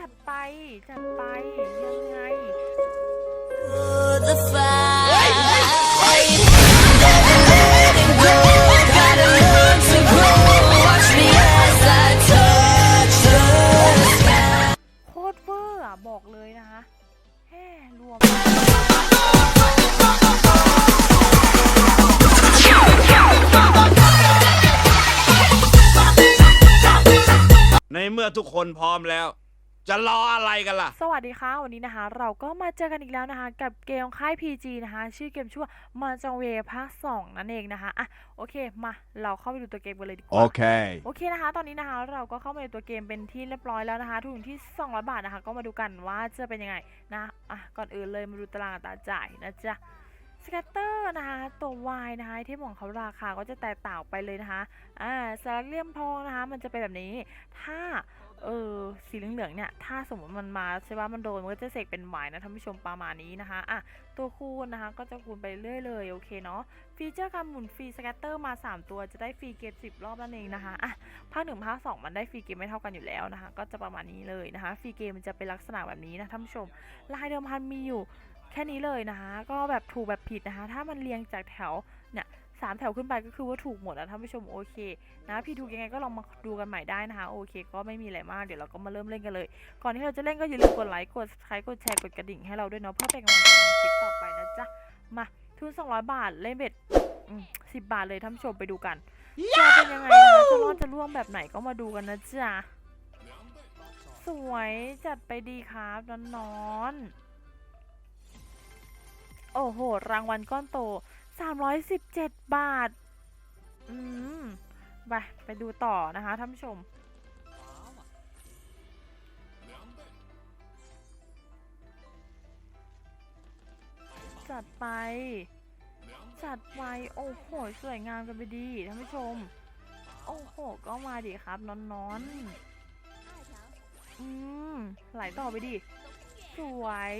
จัดไปจัดไปยังไง the fight. Letting go, gotta learn to grow. Watch me as I touch the sky. โคตรเวอร์อะบอกเลยนะคะแฮ่รวม ในเมื่อทุกคนพร้อมแล้ว จะรออะไรกันล่ะ สวัสดีค่ะ วันนี้นะคะ เราก็มาเจอกันอีกแล้วนะคะ กับเกมค่าย PG นะคะ ชื่อเกมชื่อว่ามาจังเวภาค2นั่นเองนะคะอะโอเคมาเราเข้าไปดูตัวเกมกันเลยดีกว่า Okay. โอเคนะคะ ตอนนี้นะคะ เราก็เข้ามาในตัวเกมเป็นที่เรียบร้อยแล้วนะคะทุนที่200บาทนะคะ ก็มาดูกันว่าจะเป็นยังไงนะอะก่อนอื่นเลยมาดูตารางอัตราจ่ายนะจ๊ะสแกตเตอร์นะคะ ตัว Y นะคะไอเทมของเขาราคาก็จะแตกต่างออกไปเลยนะคะอ่าสารเลี่ยมทองนะคะ มันจะเป็นแบบนี้ ถ้า เออสีเหลืองๆเนี่ยถ้าสมมติมันมาใช่ป่ะมันโดนมันก็จะเสกเป็นหมายนะท่านผู้ชมประมาณนี้นะคะอะตัวคูณนะคะก็จะคูณไปเรื่อยเลยโอเคเนาะฟีเจอร์การหมุนฟรีสแกตเตอร์มา 3 ตัวจะได้ฟรีเกม10 รอบนั่นเองนะคะอะภาคหนึ่งภาคสองมันได้ฟรีเกมไม่เท่ากันอยู่แล้วนะคะ ก็จะประมาณนี้เลยนะคะฟรีเกมมันจะเป็นลักษณะแบบนี้นะท่านผู้ชมลายเดิมพันมีอยู่แค่นี้เลยนะคะ ก็แบบถูกแบบผิดนะคะ ถ้ามันเรียงจากแถวเนี่ย สามแถวขึ้นไปก็คือว่าถูกหมดนะท่านผู้ชมโอเคนะพี่ถูกยังไงก็ลองมาดูกันใหม่ได้นะคะโอเค ก็ไม่มีอะไรมากเดี๋ยวเราก็มาเริ่มเล่นกันเลย ก่อนที่เราจะเล่นก็อย่าลืมกดไลค์กด subscribe กดแชร์กดกระดิ่งให้เราด้วยเนาะเพื่อเป็นกำลังใจทำคลิปต่อไปนะจ๊ะมาทุน200 บาทเล่นเบ็ดสิบบาทเลยท่านผู้ชมไปดูกันจะเป็นยังไงนะคะจะรอดจะร่วงแบบไหนก็มาดูกันนะจ๊ะสวยจัดไปดีครับนอนๆโอ้โห รางวัลก้อนโต 317 บาท อืมไปไปดูต่อนะคะท่านผู้ชม จัดไป จัดไป โอ้โห สวยงามกันไปดีท่านผู้ชม โอ้โห ก็มาดิครับนอนนอนๆอืม ไหลต่อไปดิ สวย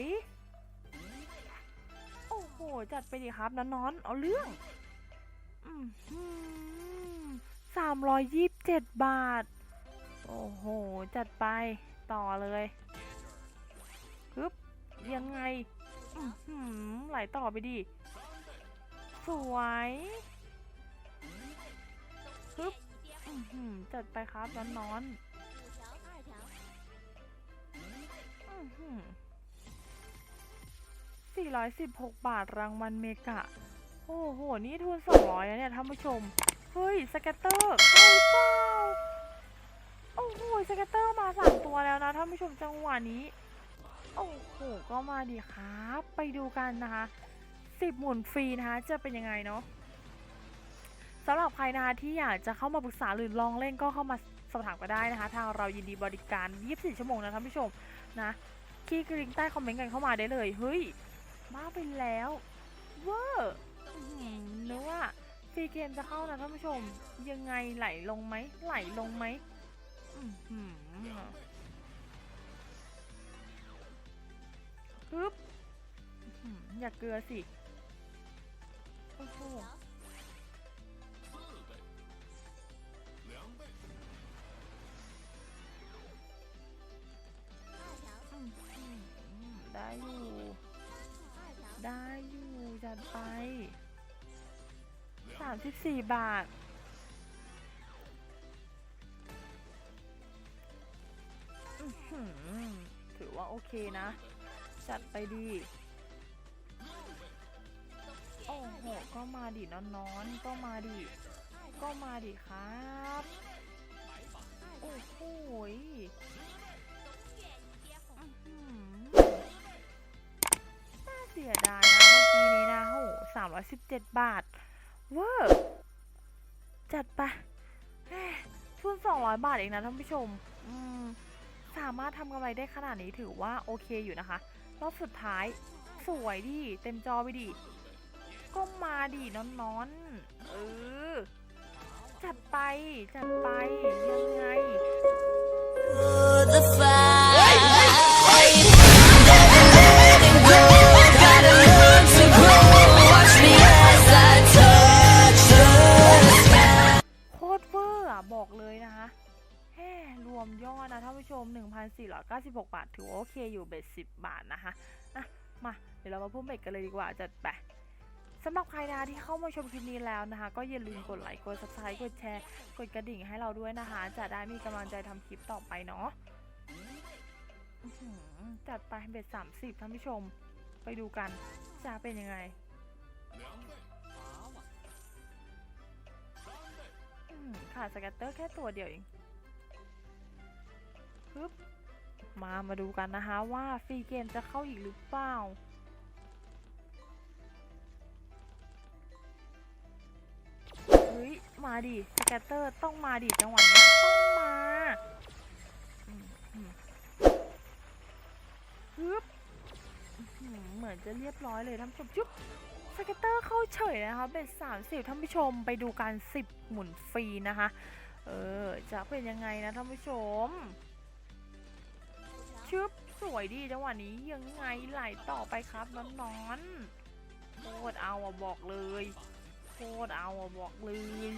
หจัดไปดิครับน้อนๆเอาเรื่องสามร้อยยี่สิบเจ็ดบาท โอ้โห จัดไปต่อเลยฮึบยังไงไหลต่อไปดิ สวยฮึบจัดไปครับนอนน้อหือ 416 บาทรางวัลเมกะ โอ้โห นี่ทุน 200แล้วเนี่ยท่านผู้ชม เฮ้ยสแกตเตอร์เข้าเปล่าโอ้โหสแกตเตอร์มา 3 ตัวแล้วนะท่านผู้ชมจังหวะนี้ โอ้โห ก็มาดีครับ ไปดูกันนะคะ 10 หมุนฟรีนะคะ จะเป็นยังไงเนาะสำหรับใครนะคะที่อยากจะเข้ามาปรึกษาหรือลองเล่นก็เข้ามาสอบถามก็ได้นะคะ ทางเรายินดีบริการ 24 ชั่วโมงนะท่านผู้ชมนะขี้กริ้งใต้คอมเมนต์กันเข้ามาได้เลย เฮ้ย บ้าไปแล้วเวอร์อื้อหือนึกว่าฟรีเกมจะเข้านะท่านผู้ชม ยังไงไหลลงไหมไหลลงไหมอื้อหือฮึบอื้อหืออย่าเกลือสิ โอ้โห สามสิบสี่บาท ถือว่าโอเคนะ จัดไปดี โอ้โห ก็มาดินอนๆ ก็มาดิ ก็มาดิครับ โอ้โหน่าเสียดาย 117 บาท เวอร์ จัดปะทุน200 บาทเองนะท่านผู้ชม สามารถทำกำไรได้ขนาดนี้ถือว่าโอเคอยู่นะคะ รอบสุดท้ายสวยดิ เต็มจอไปดิ ก็มาดิน้อนๆ เออ จัดไป จัดไป ยังไง วอร์อะบอกเลยนะคะแฮ่รวมยอดนะท่านผู้ชม 1,496 บาท ถือว่าโอเคอยู่เบ็ด10 บาทนะคะอะมาเดี๋ยวเรามาพุ่มเบ็ดกันเลยดีกว่าจัดไปสำหรับใครนะที่เข้ามาชมคลิปนี้แล้วนะคะ ก็อย่าลืมกดไลค์กด subscribe กดแชร์ กดกระดิ่งให้เราด้วยนะคะ จะได้มีกำลังใจทำคลิปต่อไปเนาะจัดไปเบ็ด30ท่านผู้ชม ไปดูกันจะเป็นยังไงขาดสแกตเตอร์แค่ตัวเดียวเอง ปึ๊บมามาดูกันนะคะว่าฟรีเกมจะเข้าอีกหรือเปล่าเฮ้ยมาดิสแกตเตอร์ต้องมาดิจังหวะนี้ต้องมาปึ๊บเหมือนจะเรียบร้อยเลยท่านผู้ชมจุ๊บสเก็ตเตอร์เข้าเฉยนะคะเบ็ดสามสิบท่านผู้ชมไปดูการสิบหมุนฟรีนะคะ เออ จะเป็นยังไงนะท่านผู้ชม ชึบสวยดีจังหวะนี้ยังไงไหลต่อไปครับน้อนๆโคตรเอาอะบอกเลยโคตรเอาอะบอกเลย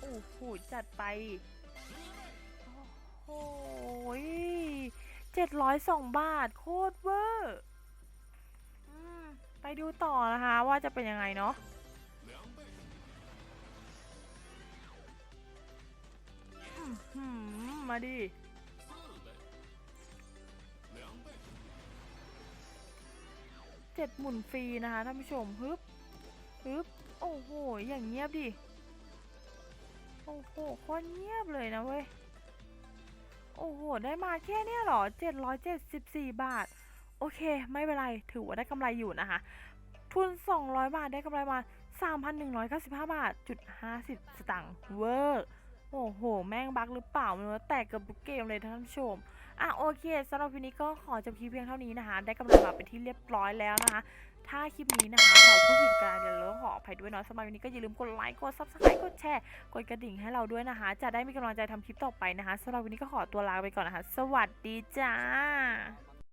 โอ้โหจัดไปโอ้โหเจ็ดร้อยสองบาทโคตรเวอร์อไปดูต่อนะคะว่าจะเป็นยังไงเนาะมาดิ จ็ดหมุนฟรีนะคะท่านผู้ชมฮึบฮึบโอ้โห อย่างเงียบดิ โอ้โหคตรเงียบเลยนะเว้ย โอ้โห ได้มาแค่เนี้ยเหรอ 774 บาท โอเค ไม่เป็นไร ถือว่าได้กำไรอยู่นะคะ ทุน 200 บาทได้กำไรมา 3,195 บาทจุด50 สตางค์เวอร์ โอ้โห แม่งบักหรือเปล่าไม่รู้แตกเกับทุกเกมเลยท่านผู้ชม อะโอเคสำหรับวันนี้ก็ขอจบคลิปเพียงเท่านี้นะคะ ได้กำไรมาเป็นที่เรียบร้อยแล้วนะคะ ถ้าคลิปนี้นะคะเราผู้ผิดการเดี๋ยวเราขออภัยด้วยเนาะสำหรับวันนี้ก็อย่าลืมกดไลค์กดซับสไครต์กดแชร์กดกระดิ่งให้เราด้วยนะคะ จะได้มีกำลังใจทำคลิปต่อไปนะคะสำหรับวันนี้ก็ขอตัวลาไปก่อนนะคะ สวัสดีจ้า